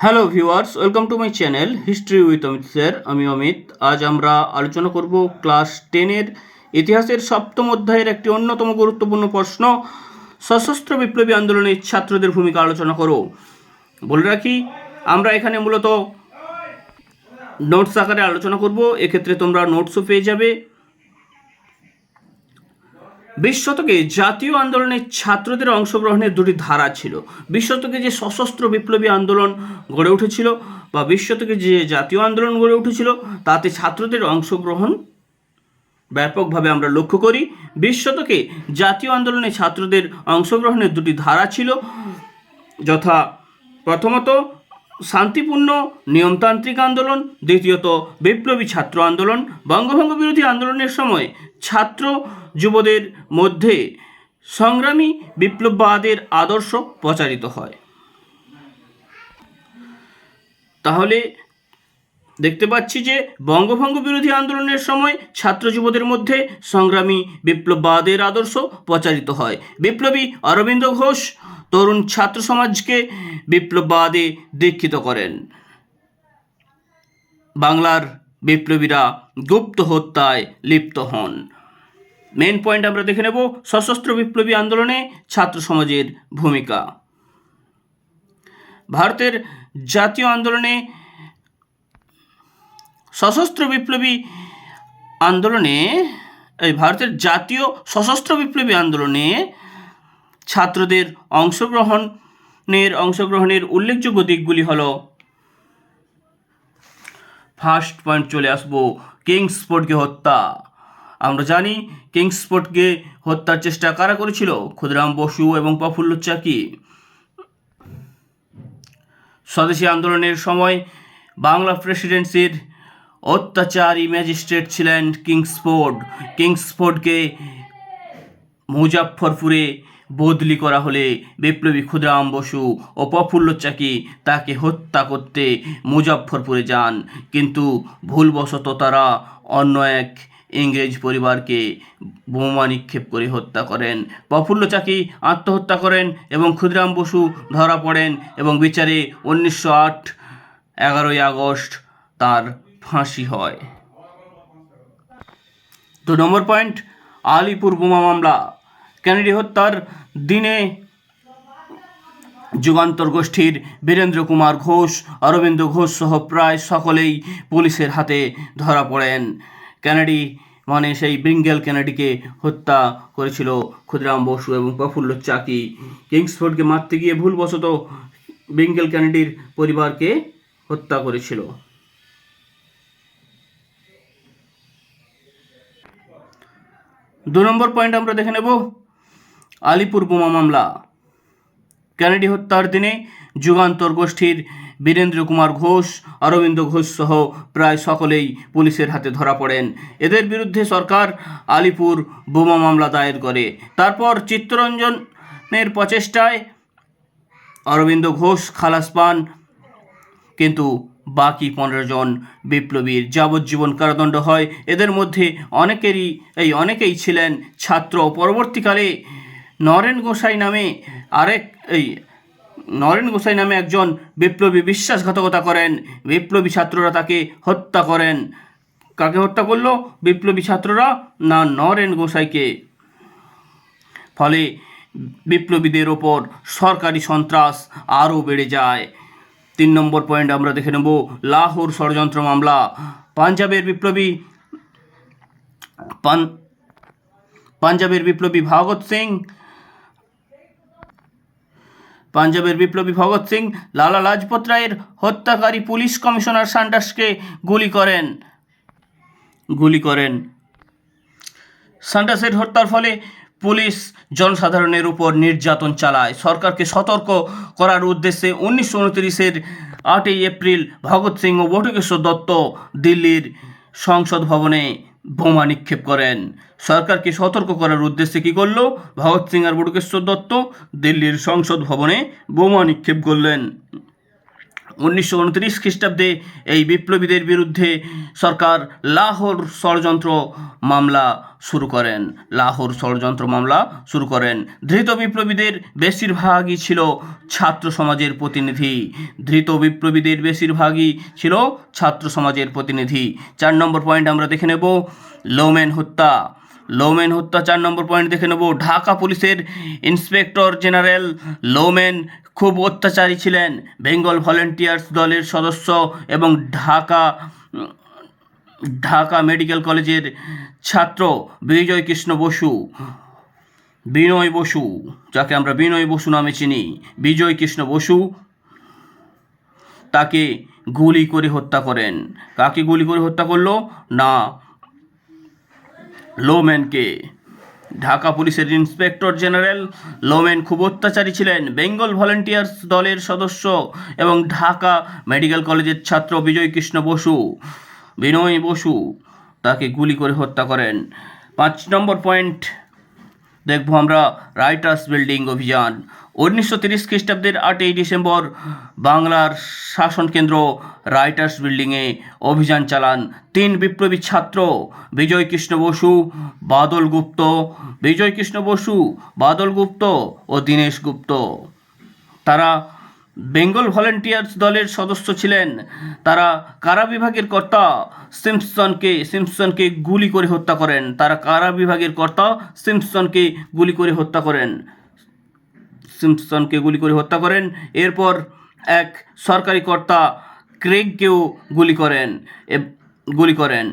Hello viewers welcome to my channel history with Amit sir আমি অমিত। আজ আমরা আলোচনা করব ক্লাস টেনের ইতিহাসের সপ্তম অধ্যায়ের একটি অন্যতম গুরুত্বপূর্ণ প্রশ্ন, সশস্ত্র বিপ্লবী আন্দোলনের ছাত্রদের ভূমিকা আলোচনা করো। বলে রাখি, আমরা এখানে মূলত নোটস আকারে আলোচনা করব। এক্ষেত্রে তোমরা নোটসও পেয়ে যাবে। বিশ শতকে জাতীয় আন্দোলনে ছাত্রদের অংশগ্রহণের দুটি ধারা ছিল। বিশ শতকে যে সশস্ত্র বিপ্লবী আন্দোলন গড়ে উঠেছিল বা বিশ শতকে যে জাতীয় আন্দোলন গড়ে উঠেছিল, তাতে ছাত্রদের অংশগ্রহণ ব্যাপকভাবে আমরা লক্ষ্য করি। বিশ শতকে জাতীয় আন্দোলনে ছাত্রদের অংশগ্রহণের দুটি ধারা ছিল, যথা প্রথমত শান্তিপূর্ণ নিয়মতান্ত্রিক আন্দোলন, দ্বিতীয়ত বিপ্লবী ছাত্র আন্দোলন। বঙ্গভঙ্গ বিরোধী আন্দোলনের সময় ছাত্র যুবদের মধ্যে সংগ্রামী বিপ্লববাদের আদর্শ প্রচারিত হয়। তাহলে দেখতে পাচ্ছি যে বঙ্গভঙ্গ বিরোধী আন্দোলনের সময় ছাত্র যুবদের মধ্যে সংগ্রামী বিপ্লববাদের আদর্শ প্রচারিত হয়। বিপ্লবী অরবিন্দ ঘোষ তরুণ ছাত্র সমাজকে বিপ্লববাদে দীক্ষিত করেন। বাংলার বিপ্লবীরা গুপ্ত হত্যায় লিপ্ত হন। মেন পয়েন্ট আমরা দেখে নেব সশস্ত্র বিপ্লবী আন্দোলনে ছাত্র সমাজের ভূমিকা। ভারতের জাতীয় আন্দোলনে সশস্ত্র বিপ্লবী আন্দোলনে, এই ভারতের জাতীয় সশস্ত্র বিপ্লবী আন্দোলনে ছাত্রদের অংশগ্রহণের অংশগ্রহণের উল্লেখযোগ্য দিকগুলি হলো ফার্স্ট পয়েন্ট চলে আসব, কিংস কিংসফোর্ডকে হত্যা। আমরা জানি কিংসফোর্ডকে হত্যার চেষ্টা কারা করেছিল? ক্ষুদিরাম বসু এবং প্রফুল্ল চাকি। স্বদেশী আন্দোলনের সময় বাংলা প্রেসিডেন্সির অত্যাচারী ম্যাজিস্ট্রেট ছিলেন কিংসফোর্ড। কিংসফোর্ডকে মুজাফফরপুরে বদলি করা হলে বিপ্লবী ক্ষুদিরাম বসু ও প্রফুল্ল চাকি তাকে হত্যা করতে মুজাফফরপুরে যান। কিন্তু ভুলবশত তারা অন্য এক ইংরেজ পরিবারকে বোমা নিক্ষেপ করে হত্যা করেন। প্রফুল্ল চাকি আত্মহত্যা করেন এবং ক্ষুদিরাম বসু ধরা পড়েন এবং বিচারে উনিশশো আট, এগারোই আগস্ট তার ফাঁসি হয়। দু নম্বর পয়েন্ট, আলিপুর বোমা মামলা। কেনেডি হত্যার দিনে যুগান্তর গোষ্ঠীর বীরেন্দ্র কুমার ঘোষ, অরবিন্দ ঘোষ সহ প্রায় সকলেই পুলিশের হাতে ধরা পড়েন। কেনেডি মানে সেই ব্রিঙ্গেল কেনেডিকে হত্যা করেছিল ক্ষুদিরাম বসু এবং প্রফুল্ল চাকি। কিংসফোর্ডকে মারতে গিয়ে ভুলবশত ব্রিঙ্গেল কেনেডির পরিবারকে হত্যা করেছিল। দু নম্বর পয়েন্ট আমরা দেখে নেব, আলিপুর বোমা মামলা। কেনেডি হত্যার দিনে যুগান্তর গোষ্ঠীর বীরেন্দ্র কুমার ঘোষ, অরবিন্দ ঘোষ সহ প্রায় সকলেই পুলিশের হাতে ধরা পড়েন। এদের বিরুদ্ধে সরকার আলিপুর বোমা মামলা দায়ের করে। তারপর চিত্তরঞ্জনের প্রচেষ্টায় অরবিন্দ ঘোষ খালাস পান, কিন্তু বাকি পনেরো জন বিপ্লবীর যাবজ্জীবন কারাদণ্ড হয়। এদের মধ্যে অনেকেরই, এই অনেকেই ছিলেন ছাত্র। পরবর্তীকালে নরেন গোসাই নামে আরেক, এই নরেন গোসাই নামে একজন বিপ্লবী বিশ্বাসঘাতকতা করেন। বিপ্লবী ছাত্ররা তাকে হত্যা করেন। কাকে হত্যা করল? বিপ্লবী ছাত্ররা না নরেন গোসাইকে। ফলে বিপ্লবীদের ওপর সরকারি সন্ত্রাস আরও বেড়ে যায়। তিন নম্বর পয়েন্ট আমরা দেখে নেব, লাহোর ষড়যন্ত্র মামলা। পাঞ্জাবের বিপ্লবী পাঞ্জাবের বিপ্লবী ভগৎ সিং পাঞ্জাবের বিপ্লবী ভগৎ সিং লালা লাজপত রায়ের হত্যাকারী পুলিশ কমিশনার সান্ডার্সকে গুলি করেন। গুলি করেন। সান্ডাসের হত্যার ফলে পুলিশ জনসাধারণের উপর নির্যাতন চালায়। সরকারকে সতর্ক করার উদ্দেশ্যে উনিশশো উনত্রিশের আটই এপ্রিল ভগৎ সিং ও বটুকেশ্বর দত্ত দিল্লির সংসদ ভবনে বোমা নিক্ষেপ করেন। সরকারকে সতর্ক করার উদ্দেশ্যে কী করল? ভগৎ সিং আর বটুকেশ্বর দত্ত দিল্লির সংসদ ভবনে বোমা নিক্ষেপ করলেন। উনিশশো উনত্রিশ খ্রিস্টাব্দে এই বিপ্লবীদের বিরুদ্ধে সরকার লাহোর ষড়যন্ত্র মামলা শুরু করেন। লাহোর ষড়যন্ত্র মামলা শুরু করেন। ধৃত বিপ্লবীদের বেশিরভাগই ছিল ছাত্র সমাজের প্রতিনিধি। ধৃত বিপ্লবীদের বেশিরভাগই ছিল ছাত্র সমাজের প্রতিনিধি। চার নম্বর পয়েন্ট আমরা দেখে নেব। লোমেন হত্যা। লোমেন হত্যা, চার নম্বর পয়েন্ট দেখে নেব। ঢাকা পুলিশের ইন্সপেক্টর জেনারেল লোমেন খুব অত্যাচারী ছিলেন। বেঙ্গল ভলেন্টিয়ার্স দলের সদস্য এবং ঢাকা ঢাকা মেডিকেল কলেজের ছাত্র বিজয় কৃষ্ণ বসু, বিনয় বসু, যাকে আমরা বিনয় বসু নামে চিনি। বিজয় কৃষ্ণ বসু তাকে গুলি করে হত্যা করেন। কাকে গুলি করে হত্যা করল? না লোম্যানকে ঢাকা পুলিশের ইন্সপেক্টর জেনারেল লোমেন খুব অত্যাচারী ছিলেন। বেঙ্গল ভলেন্টিয়ার্স দলের সদস্য এবং ঢাকা মেডিকেল কলেজের ছাত্র বিজয় কৃষ্ণ বসু, বিনয় বসু তাকে গুলি করে হত্যা করেন। পাঁচ নম্বর পয়েন্ট, দেখব আমরা রাইটার্স বিল্ডিং অভিযান। উনিশশো তিরিশ খ্রিস্টাব্দের আটই ডিসেম্বর বাংলার শাসন কেন্দ্র রাইটার্স বিল্ডিংয়ে অভিযান চালান তিন বিপ্লবী ছাত্র বিজয় কৃষ্ণ বসু, বাদল গুপ্ত বিজয় কৃষ্ণ বসু, বাদল গুপ্ত ও দীনেশ গুপ্ত। তারা বেঙ্গল ভলেন্টিয়ার্স দলের সদস্য ছিলেন। তারা কারা বিভাগের কর্তা? সিম্পসনকে সিম্পসনকে গুলি করে হত্যা করেন। তারা কারা বিভাগের কর্তা? সিম্পসনকে গুলি করে হত্যা করেন। সিম্পসনকে গুলি করে হত্যা করেন। এরপর এক সরকারি কর্তা ক্রেগকেও গুলি করেন গুলি করেন।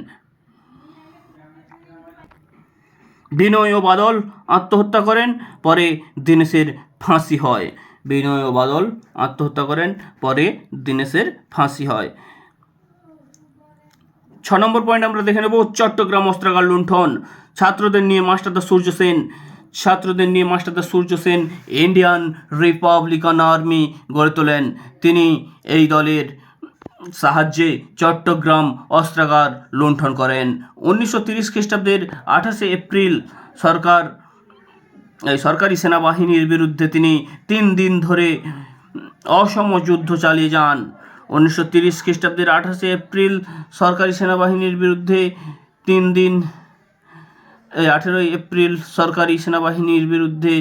বিনয় ও বাদল আত্মহত্যা করেন, পরে দীনেশের ফাঁসি হয়। বিনয় ও বাদল আত্মহত্যা করেন, পরে দীনেশের ফাঁসি হয়। ছ নম্বর পয়েন্ট আমরা দেখে নেব, চট্টগ্রাম অস্ত্রাগার লুণ্ঠন। ছাত্রদের নিয়ে মাস্টারদা সূর্য সেন ছাত্রদের নিয়ে মাস্টারদা Surya Sen, Indian Republican Army গড়ে তোলেন। তিনি এই দলের সাহায্যে চট্টগ্রাম অস্ত্রাগার লুণ্ঠন করেন। উনিশশো তিরিশ খ্রিস্টাব্দের আঠাশে এপ্রিল সরকার, এই সরকারি সেনাবাহিনীর বিরুদ্ধে তিনি তিন দিন ধরে অসম যুদ্ধ চালিয়ে যান। উনিশশো তিরিশ খ্রিস্টাব্দের আঠাশে এপ্রিল সরকারি সেনাবাহিনীর বিরুদ্ধে তিন দিন আঠেরোই এপ্রিল সরকারি সেনাবাহিনীর বিরুদ্ধে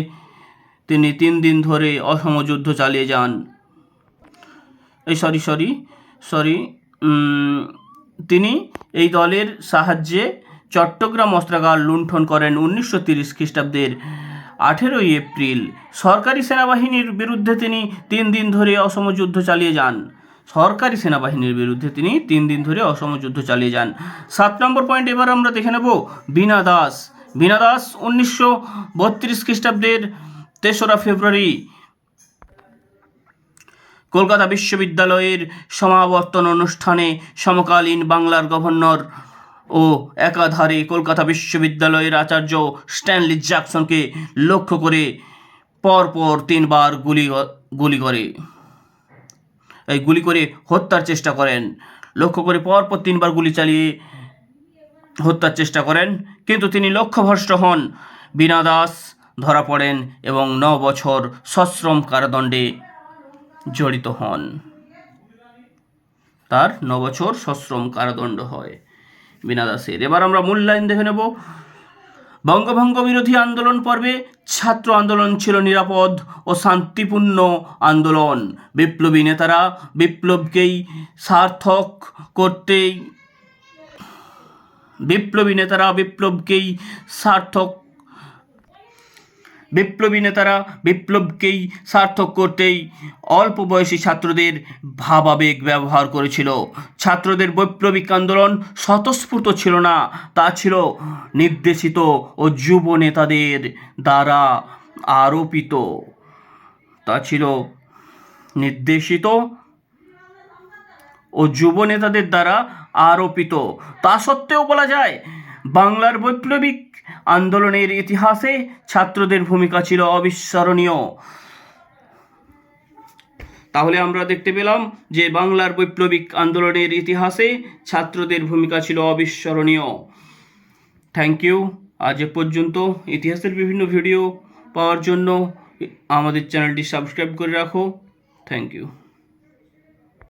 তিনি তিন দিন ধরে অসম যুদ্ধ চালিয়ে যান। এই সরি সরি সরি তিনি এই দলের সাহায্যে চট্টগ্রাম অস্ত্রাগার লুণ্ঠন করেন উনিশশো তিরিশ খ্রিস্টাব্দের আঠেরোই এপ্রিল সরকারি সেনাবাহিনীর বিরুদ্ধে তিনি তিন দিন ধরে অসম যুদ্ধ চালিয়ে যান। সরকারি সেনাবাহিনীর বিরুদ্ধে তিনি তিন দিন ধরে অসম যুদ্ধ চালিয়ে যান। সাত নম্বর পয়েন্ট এবার আমরা দেখে নেব বীণা দাস। বীণা দাস উনিশশো বত্রিশ খ্রিস্টাব্দের তেসরা ফেব্রুয়ারি কলকাতা বিশ্ববিদ্যালয়ের সমাবর্তন অনুষ্ঠানে সমকালীন বাংলার গভর্নর ও একাধারে কলকাতা বিশ্ববিদ্যালয়ের আচার্য স্ট্যানলি জ্যাকসনকে লক্ষ্য করে পরপর তিনবার গুলি গুলি করে। গুলি করে হত্যার চেষ্টা করেন। লক্ষ্য করে পরপর তিনবার গুলি চালিয়ে হত্যার চেষ্টা করেন। কিন্তু তিনি লক্ষ্যভ্রষ্ট হন। বিনা দাস ধরা পড়েন এবং ন বছর সশ্রম কারাদণ্ডে জড়িত হন। তার ন বছর সশ্রম কারাদণ্ড হয় বিনা দাসের। এবার আমরা মূল্যায়ন দেখে নেব। বঙ্গভঙ্গ বিরোধী আন্দোলন পর্বে ছাত্র আন্দোলন ছিল নিরাপদ ও শান্তিপূর্ণ আন্দোলন। বিপ্লবী নেতারা বিপ্লবকেই সার্থক করতেই বিপ্লবী নেতারা বিপ্লবকেই সার্থক বিপ্লবী নেতারা বিপ্লবকেই সার্থক করতেই অল্প বয়সী ছাত্রদের ভাবাবেগ ব্যবহার করেছিল। ছাত্রদের বৈপ্লবিক আন্দোলন স্বতঃস্ফূর্ত ছিল না, তা ছিল নির্দেশিত ও যুব নেতাদের দ্বারা আরোপিত। তা ছিল নির্দেশিত ও যুব নেতাদের দ্বারা আরোপিত। তা সত্ত্বেও বলা যায়, বাংলার বৈপ্লবিক আন্দোলনের ইতিহাসে ছাত্রদের ভূমিকা ছিল অবিস্মরণীয়। তাহলে আমরা দেখতে পেলাম যে বাংলার বৈপ্লবিক আন্দোলনের ইতিহাসে ছাত্রদের ভূমিকা ছিল অবিস্মরণীয়। থ্যাংক ইউ আজ এ পর্যন্ত ইতিহাসের বিভিন্ন ভিডিও পাওয়ার জন্য আমাদের চ্যানেলটি সাবস্ক্রাইব করে রাখো। Thank you